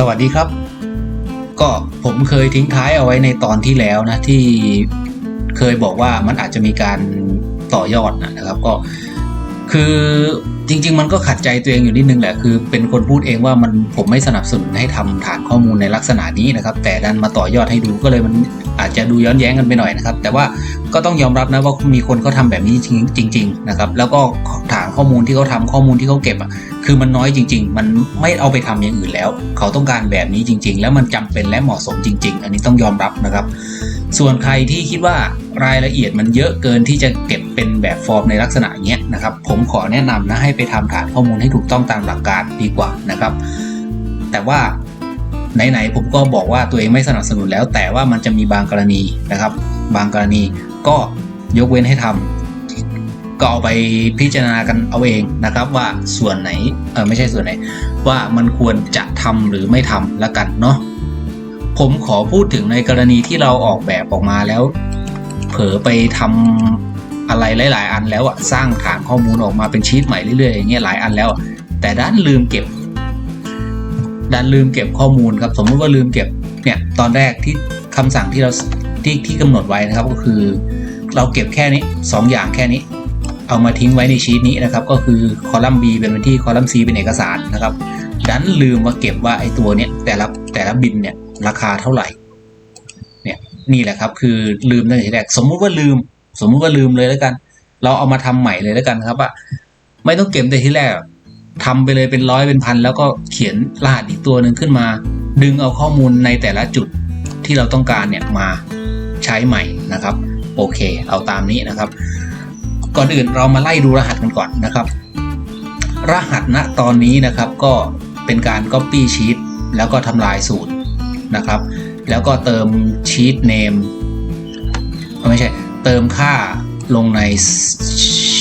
สวัสดีครับ ก็ผมเคยทิ้งท้ายเอาไว้ในตอนที่แล้วนะที่เคยบอกว่ามันอาจจะมีการต่อยอดนะครับ ก็คือจริง ๆ มันก็ขัดใจตัวเองอยู่นิดนึงแหละคือเป็นคนพูดเองว่ามันผมไม่สนับสนุนให้ทำฐานข้อมูลในลักษณะนี้นะครับ แต่ดันมาต่อยอดให้ดูก็เลยมัน อาจจะดูย้อนแย้งกันไปหน่อยนะครับ แต่ว่าก็ต้องยอมรับนะว่ามีคนเขาทาแบบนี้จริงๆนะครับ แล้วก็ฐานข้อมูลที่เขาทำข้อมูลที่เขาเก็บอะคือมันน้อยจริง ๆ มันไม่เอาไปทำอย่างอื่นแล้ว เขาต้องการแบบนี้จริง ๆ แล้วมันจำเป็นและเหมาะสมจริง ๆ อันนี้ต้องยอมรับนะครับ ส่วนใครที่คิดว่ารายละเอียดมันเยอะเกินที่จะเก็บเป็นแบบฟอร์มในลักษณะเนี้ยนะครับ ผมขอแนะนำนะให้ไปทำฐานข้อมูลให้ถูกต้องตามหลักการดีกว่านะครับ แต่ว่า ไหนๆผมก็บอกว่าตัวเองไม่สนับสนุนแล้ว แต่ว่ามันจะมีบางกรณีนะครับ บางกรณีก็ยกเว้นให้ทำก็เอาไปพิจารณากันเอาเองนะครับ ว่าส่วนไหนเออไม่ใช่ส่วนไหน ว่ามันควรจะทำหรือไม่ทำแล้วกันเนาะผมขอพูดถึงในกรณีที่เราออกแบบออกมาแล้ว เผลอไปทำอะไรหลาย ๆ อันแล้วอะสร้างฐานข้อมูลออกมาเป็นชีตใหม่เรื่อยๆอย่างเงี้ยหลายอันแล้ว แต่ด้านลืมเก็บ ดันลืมเก็บข้อมูลครับ สมมติว่าลืมเก็บเนี่ยตอนแรกที่คำสั่งที่เราที่ที่กำหนดไว้นะครับก็คือ เราเก็บแค่นี้สองอย่างแค่นี้ เอามาทิ้งไว้ในชีตนี้นะครับ ก็คือคอลัมน์ B เป็นวันที่คอลัมน์ C เป็นเอกสารนะครับ ดันลืมมาเก็บว่าไอ้ตัวเนี้ยแต่ละแต่ละบินเนี่ยราคาเท่าไหร่เนี่ยนี่แหละครับคือลืมตั้งแต่แรกสมมุติว่าลืม สมมุติว่าลืมเลยแล้วกัน เราเอามาทำใหม่เลยแล้วกันครับว่าไม่ต้องเก็บแต่ทีแรก ทำไปเลยเป็นร้อยเป็นพันแล้วก็เขียนรหัสอีกตัวหนึ่งขึ้นมา ดึงเอาข้อมูลในแต่ละจุดที่เราต้องการเนี่ยมาใช้ใหม่นะครับ โอเค เอาตามนี้นะครับ ก่อนอื่นเรามาไล่ดูรหัสกันก่อนนะครับ รหัสณตอนนี้นะครับก็เป็นการ Copy Sheet แล้วก็ทำลายสูตรนะครับ แล้วก็เติม Sheet Name ไม่ใช่ เติมค่าลงใน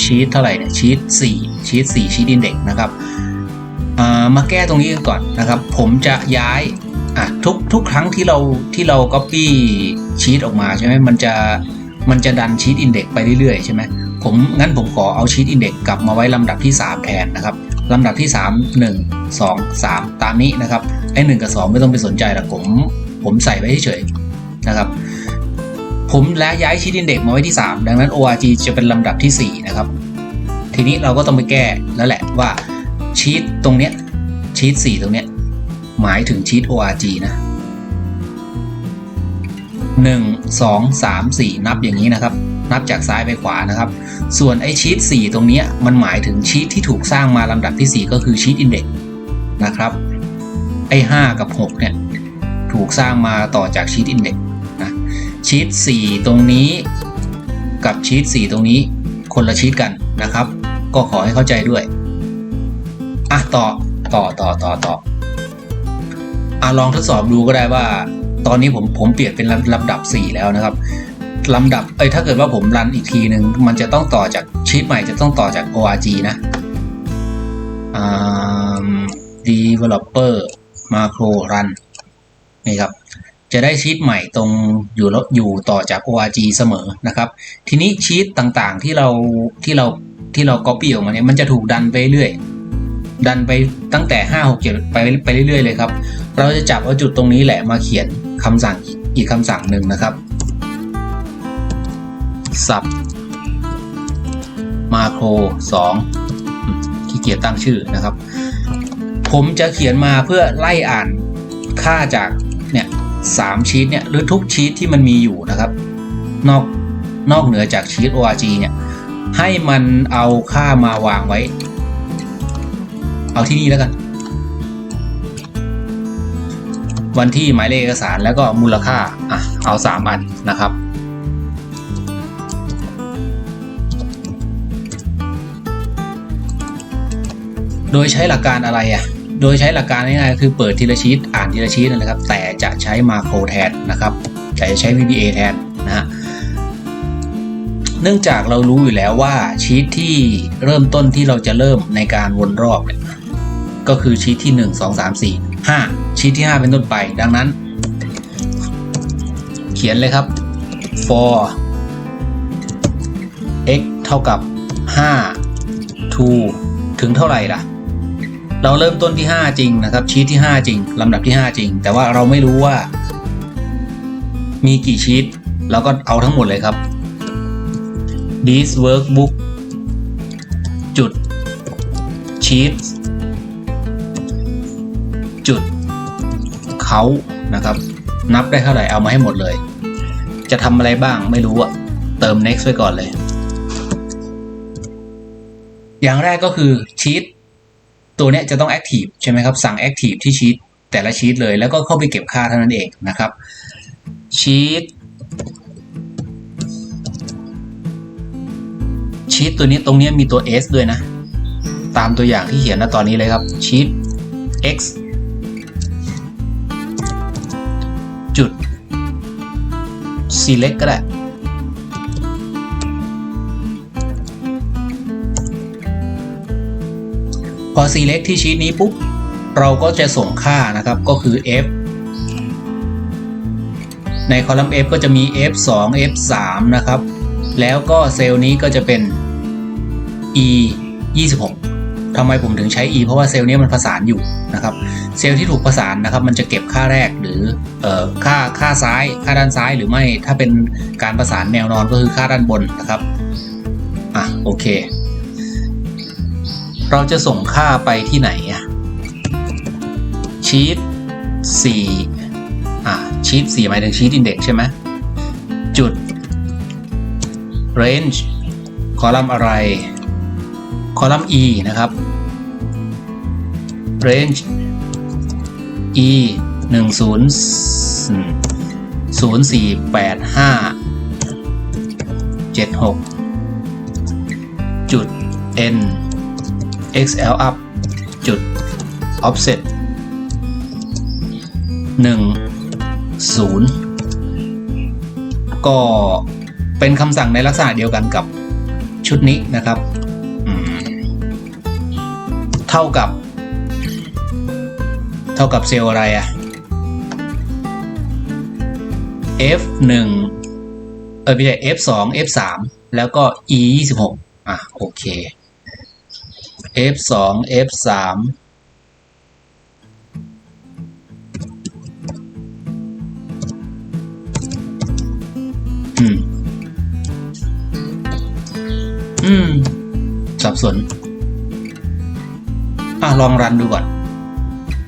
ชีตเท่าไหร่เนี่ยชีต4ชีต4ชีตอินเด็กนะครับมาแก้ตรงนี้กันก่อนนะครับ ผมจะย้ายทุกทุกครั้งที่เราที่เรา Copy ชีตออกมาใช่ไหมมันจะมันจะดันชีตอินเด็กไปเรื่อยๆใช่ไหมผมงั้นผมขอเอาชีตอินเด็กกลับมาไว้ลำดับที่ 3 แทนนะครับลำดับที่ 3 1 2 3 ตามนี้นะครับไอ้หกับ 2 ไม่ต้องไปสนใจหรอกผมผมใส่ไว้เฉยๆนะครับ ผมและย้ายชีตอินเด็กมาไว้ที่ 3 ดังนั้น ORG จะเป็นลำดับที่ 4 นะครับ ทีนี้เราก็ต้องไปแก้แล้วแหละว่าชีตตรงเนี้ยชีต4ตรงเนี้ยหมายถึงชีต ORG นะ 1 2 3 4 นับอย่างนี้นะครับ นับจากซ้ายไปขวานะครับ ส่วนไอชีต4ตรงเนี้ยมันหมายถึงชีตที่ถูกสร้างมาลำดับที่ 4 ก็คือชีตอินเด็กนะครับไอ5กับ 6 เนี่ย ถูกสร้างมาต่อจากชีตอินเด็ก ชีต4ตรงนี้กับชีต4ตรงนี้คนละชีตกันนะครับ ก็ขอให้เข้าใจด้วยอะต่อต่อต่อต่อต่ออะลองทดสอบดูก็ได้ว่า ตอนนี้ผมผมเปลี่ยนเป็นลำดับ 4 แล้วนะครับลำดับเอ้ยถ้าเกิดว่าผมรันอีกทีหนึ่งมันจะต้องต่อจากชีตใหม่จะต้องต่อจาก org นะอ่า developer macro run นี่ครับ จะได้ชีตใหม่ตรงอยู่ลอยู่ต่อจาก org เสมอนะครับ ทีนี้ชีตต่างๆที่เราที่เราที่เรา copy ออกมาเนี่ยมันจะถูกดันไปเรื่อยดันไปตั้งแต่ 5 6 7ไปไปเรื่อยๆเลยครับ เราจะจับเอาจุดตรงนี้แหละมาเขียนคำสั่งอีกคำสั่งหนึ่งนะครับ sub macro 2ขี้เกียจตั้งชื่อนะครับ ผมจะเขียนมาเพื่อไล่อ่านค่าจาก เนี่ยสามชีตเนี่ยหรือทุกชีตที่มันมีอยู่นะครับ นอกนอกเหนือจากชีต org เนี่ยให้มันเอาค่ามาวางไว้ เอาที่นี่แล้วกัน วันที่หมายเลขเอกสารแล้วก็มูลค่าอะเอาสามอันนะครับโดยใช้หลักการอะไรอะ โดยใช้หลักการง่ายๆคือเปิดทีละชีตอ่านทีละชีตนะครับ แต่จะใช้มาโครแทนนะครับแต่จะใช้ VBA แทนนะฮะเนื่องจากเรารู้อยู่แล้วว่าชีตที่เริ่มต้นที่เราจะเริ่มในการวนรอบเนี่ยก็คือชีตที่ 1 2 3 4 5 ชีตที่ 5 เป็นต้นไป ดังนั้น เขียนเลยครับ for x เท่ากับ 5 to ถึงเท่าไหร่ล่ะ เราเริ่มต้นที่ 5 จริงนะครับ ชีตที่ 5 จริงลำดับที่ 5 จริง แต่ว่าเราไม่รู้ว่า มีกี่ชีตเราก็เอาทั้งหมดเลยครับ this workbook จุด sheets จุดเขานะครับ นับได้เท่าไหร่เอามาให้หมดเลย จะทำอะไรบ้างไม่รู้อะเติม next ไว้ก่อนเลย อย่างแรกก็คือชีต ตัวเนี้ยจะต้อง active ใช่ไหมครับ สั่ง active ที่ชีตแต่ละชีตเลย แล้วก็เข้าไปเก็บค่าเท่านั้นเองนะครับชีตชีตตัวนี้ตรงนี้มีตัว s ด้วยนะ ตามตัวอย่างที่เขียนนะตอนนี้เลยครับชีต x จุด select ก็ได้ อ select ที่ชีตนี้ปุ๊บ เราก็จะส่งค่านะครับก็คือ f ในคอลัมน์ f ก็จะมี f 2 f 3นะครับ แล้วก็เซลล์นี้ก็จะเป็น e 26ทำไมผมถึงใช้ e เพราะว่าเซลล์นี้มันผสานอยู่นะครับ เซลล์ที่ถูกผสานนะครับ มันจะเก็บค่าแรกหรือเอ่อค่าค่าซ้ายค่าด้านซ้ายหรือไม่ ถ้าเป็นการผสานแนวนอนก็คือค่าด้านบนนะครับ อะโอเค เราจะส่งค่าไปที่ไหนอะชีต4อะชีต4หมายถึงชีตอินเด็กใช่ไหมจุด range คอลัมน์อะไร คอลัมน์ e นะครับ range e 1 0 0 4 8 5 7 6 จุด n xl up จุด offset 1 0 ก็เป็นคำสั่งในลักษณะเดียวกันกับชุดนี้นะครับ เท่ากับ เท่ากับเซลล์อะไรอะ f 1เออไม่ใช่ f 2 f 3แล้วก็ e 26อะ โอเค f 2 f 3 อืม อืม สับสน อะ ลองรันดูก่อน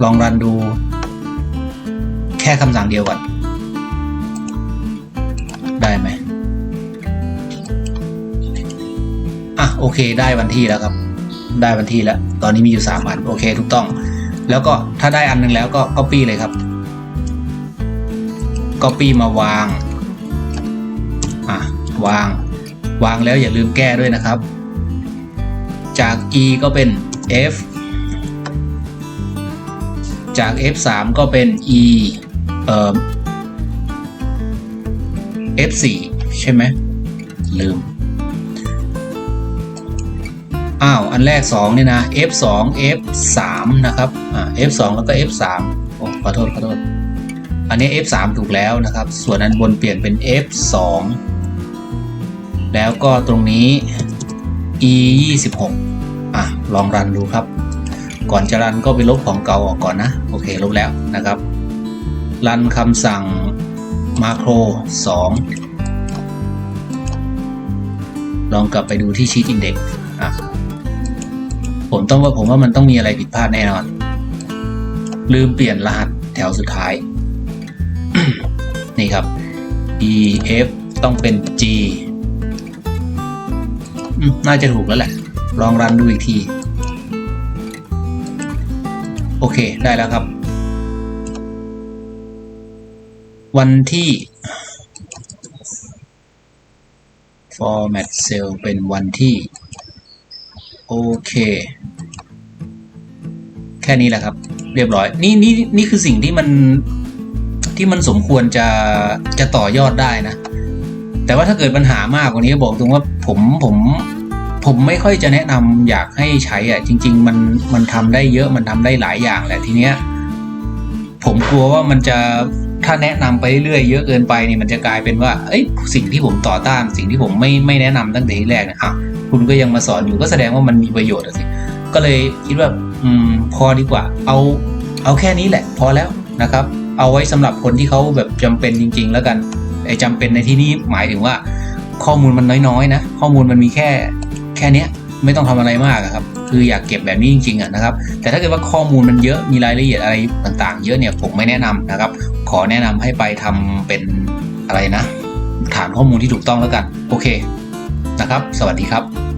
ลองรันดู แค่คำสั่งเดียวก่อน ได้ไหม อะ โอเค ได้วันที่แล้วครับ ได้วันที่แล้ว ตอนนี้มีอยู่สามอันโอเคถูกต้อง แล้วก็ถ้าได้อันหนึงแล้วก็ copy เลยครับ copy มาวางอะวาง วางแล้วอย่าลืมแก้ด้วยนะครับ จาก e ก็เป็น f จาก f 3ก็เป็น e เอ่อ f 4ใช่ไหมลืม อ้าว อันแรก2นี่ยนะ f 2 f 3นะครับ อ่า f 2แล้วก็ f 3โอ้ขอโทษขอโทษ อันนี้ f 3ถูกแล้วนะครับ ส่วนอันบนเปลี่ยนเป็น f 2แล้วก็ตรงนี้ e 26อะ ลองรันดูครับ ก่อนจะรันก็ไปลบของเก่าออกก่อนนะ โอเค ลบแล้วนะครับ รันคำสั่งมาโคร2ลองกลับไปดูที่ชีตอินเด็กอะ ผมต้องว่าผมว่ามันต้องมีอะไรผิดพลาดแน่นอน ลืมเปลี่ยนรหัสแถวสุดท้าย นี่ครับ e f ต้องเป็น g น่าจะถูกแล้วแหละ ลองรันดูอีกที โอเค ได้แล้วครับ วันที่ format cell เป็นวันที่ โอเค ค่นี้แหละครับ เรียบร้อย นี่นี่นี่คือสิ่งที่มันที่มันสมควรจะจะต่อยอดได้นะ แต่ว่าถ้าเกิดปัญหามากกว่านี้บอกตรงว่าผมผมผมไม่ค่อยจะแนะนำอยากให้ใช้อะจริง ๆ มันมันทำได้เยอะมันทำได้หลายอย่างแหละทีเนี้ยผมกลัวว่ามันจะถ้าแนะนำไปเรื่อยเยอะเกินไปนี่มันจะกลายเป็นว่าเอ้ยสิ่งที่ผมต่อต้าน สิ่งที่ผมไม่ไม่แนะนำตั้งแต่ทีแรกนี่ยอะคุณก็ยังมาสอนอยู่ก็แสดงว่ามันมีประโยชน์สิก็เลยคิดว่า อืมพอดีกว่า เอาเอาแค่นี้แหละ พอแล้วนะครับ เอาไว้สำหรับคนที่เขาแบบจำเป็นจริง ๆ แล้วกันไอ้จำเป็นในที่นี้หมายถึงว่า ข้อมูลมันน้อยๆนะ ข้อมูลมันมีแค่แค่เนี้ยไม่ต้องทำอะไรมากครับ คืออยากเก็บแบบนี้จริงๆอะนะครับ แต่ถ้าเกิดว่าข้อมูลมันเยอะมีรายละเอียดอะไรต่าง ๆ เยอะเนี่ยผมไม่แนะนำนะครับ ขอแนะนำให้ไปทำเป็นอะไรนะ ฐานข้อมูลที่ถูกต้องแล้วกัน โอเคนะครับ สวัสดีครับ